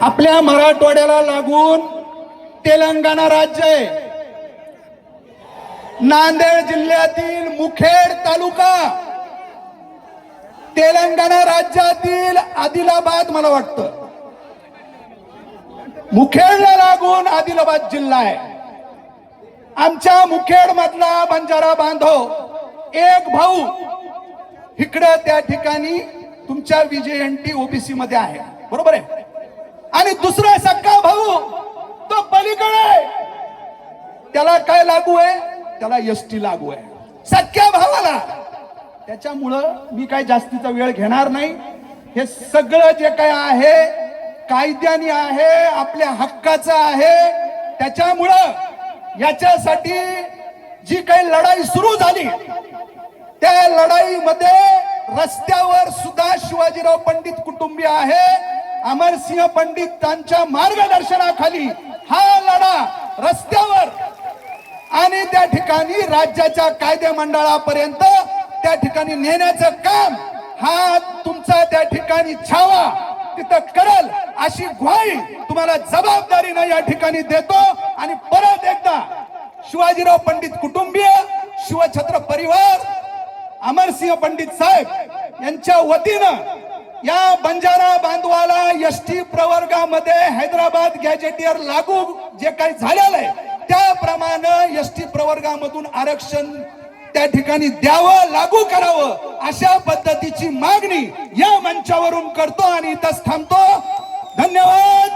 आपल्या मराठवाड्याला लागून तेलंगणा राज्य आहे. नांदेड जिल्ह्यातील मुखेड तालुका तेलंगणा राज्यातील आदिलाबाद मला वाटतं. मुखेडला लागून आदिलाबाद जिल्हा आहे. आमच्या मुखेड मधला बंजारा बांधव एक भाऊ इकडं त्या ठिकाणी तुमच्या विजयंती ओबीसी मध्ये आहे. बरोबर आहे? आणि दुसरा सक्का भाऊ तो पलीकडे. त्याला काय लागू आहे? त्याला एसटी लागू आहे. सख्या भावाला. त्याच्यामुळं मी काय जास्तीचा वेळ घेणार नाही. हे सगळं जे काय आहे कायद्याने आहे आपल्या हक्काचं आहे त्याच्यामुळं याच्यासाठी जी काही लढाई सुरू झाली त्या लढाईमध्ये रस्त्यावर सुद्धा शिवाजीराव पंडित कुटुंबीय आहे. अमरसिंह पंडित त्यांच्या मार्गदर्शनाखाली हा लढा रस्त्यावर आणि त्या ठिकाणी राज्याच्या कायदे मंडळापर्यंत त्या ठिकाणी नेण्याचं काम हा तुमचा त्या ठिकाणी छावा तिथं करल अशी ग्वाही तुम्हाला जबाबदारीनं या ठिकाणी देतो. आणि परत एकदा शिवाजीराव पंडित कुटुंबीय शिवछत्र परिवार अमरसिंह पंडित साहेब यांच्या वतीनं या बंजारा बांधवाला एस टी प्रवर्गामध्ये हैदराबाद गॅजेटियर लागू जे काही झालेलं आहे त्याप्रमाणे एस टी प्रवर्गामधून आरक्षण त्या ठिकाणी द्यावं लागू करावं अशा पद्धतीची मागणी या मंचावरून करतो आणि इथंच थांबतो. धन्यवाद.